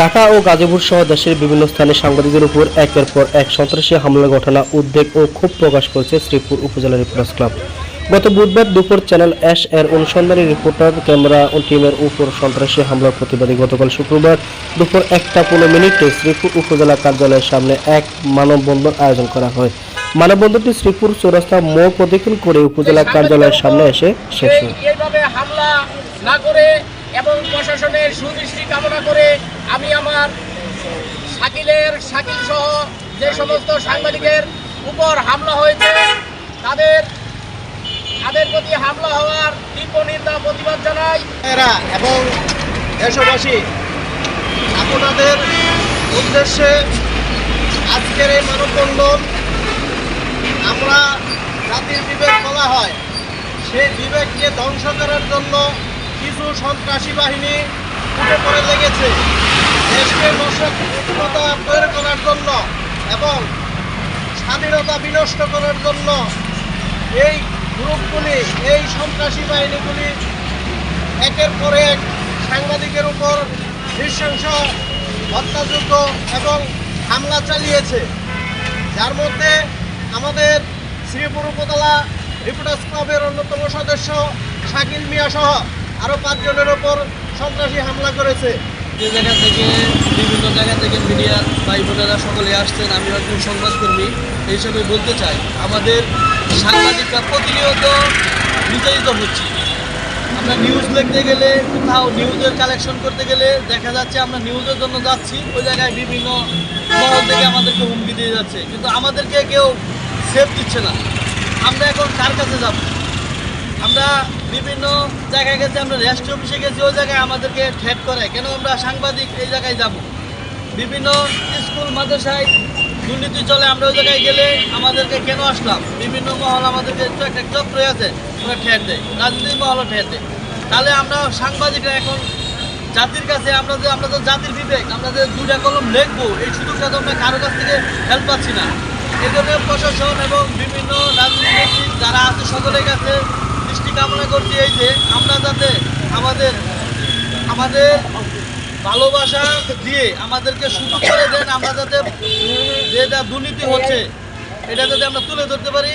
ঢাকা ও গাজীপুর সহ দেশের বিভিন্ন স্থানে সাংবাদিকদের উপর একের পর এক সন্ত্রাসী হামলার ঘটনা উদ্বেগ ও ক্ষোভ প্রকাশ করেছে শ্রীপুর উপজেলা রিপোর্টার্স ক্লাব। গত বুধবার দুপুর চ্যানেল এস এর অনুসন্ধানী রিপোর্টার, ক্যামেরা ও টিমের উপর সন্ত্রাসী হামলার প্রতিবাদী গতকাল শুক্রবার দুপুর একটা পনেরো মিনিটে শ্রীপুর উপজেলা কার্যালয়ের সামনে এক মানববন্ধন আয়োজন করা হয়। মানববন্ধনটি শ্রীপুর চৌরাস্তা মোড় প্রদক্ষিণ করে উপজেলা কার্যালয়ের সামনে এসে শেষ হয়। হামলা এবং প্রশাসনের সুদৃষ্টি কামনা করে আমি আমার শাকিলের শাকিল সহ যে সমস্ত সাংবাদিকের উপর হামলা হয়েছে, তাদের তাদের প্রতি হামলা হওয়ার তীব্র নিন্দা, প্রতিবাদ জানাই। এরা এবং দেশবাসী, আপনাদের উদ্দেশ্যে আজকের এই মানববন্ধন আমরা জাতির বিবেক বলা হয়। সেই বিবেককে ধ্বংস করার জন্য কিছু সন্ত্রাসী বাহিনী উঠে পড়ে লেগেছে। দেশকে নষ্টতা তৈরি করার জন্য এবং স্বাধীনতা বিনষ্ট করার জন্য এই গ্রুপগুলি, এই সন্ত্রাসী বাহিনীগুলি একের পর এক সাংবাদিকের উপর নৃশংস হত্যাযজ্ঞ এবং হামলা চালিয়েছে। যার মধ্যে আমাদের শ্রীপুর উপতলা রিপোর্টার্স ক্লাবের অন্যতম সদস্য শাকিল মিয়া সহ আরও পাঁচজনের ওপর সন্ত্রাসী হামলা করেছে। যে জায়গা থেকে, বিভিন্ন জায়গা থেকে মিডিয়ার ভাই বোনেরা সকলে আসছেন আমি একজন সংবাদকর্মী হিসাবে বলতে চাই, আমাদের সাংবাদিকরা প্রতিনিয়ত নির্যাতিত হচ্ছে। আমরা নিউজ লিখতে গেলে, কোথাও নিউজের কালেকশন করতে গেলে দেখা যাচ্ছে আমরা নিউজের জন্য যাচ্ছি, ওই জায়গায় বিভিন্ন মহল থেকে আমাদেরকে হুমকি দিয়ে যাচ্ছে। কিন্তু আমাদেরকে কেউ সেফ দিচ্ছে না। আমরা এখন কার কাছে যাব? আমরা বিভিন্ন জায়গায় গেছি, আমরা রেস্ট অফিসে গেছি, ওই জায়গায় আমাদেরকে ঠেট করে। কেন আমরা সাংবাদিক এই জায়গায় যাব? বিভিন্ন স্কুল, মাদ্রাসায় দুর্নীতি চলে, আমরা ওই জায়গায় গেলে আমাদেরকে কেন আসলাম? বিভিন্ন মহল আমাদেরকে একটু চক্র আছে, ওরা ঠেট দেয়। রাজনীতির মহলও ঠেট দেয়। তাহলে আমরা সাংবাদিকরা এখন জাতির কাছে, আমরা যে আমরা তো জাতির বিবেক, আমরা যে দুটা কলম লিখব, এই সুযোগটা তো আমরা কারও কাছ থেকে হেল্প পাচ্ছি না। এই জন্য প্রশাসন এবং বিভিন্ন রাজনীতিক যারা আছে, সকলের কাছে কামনা করছি এই যে আমরা যাতে আমাদের আমাদের ভালোবাসা দিয়ে আমাদেরকে সুযোগ করে দেন, আমরা যাতে যেটা দুর্নীতি হচ্ছে, এটা যাতে আমরা তুলে ধরতে পারি।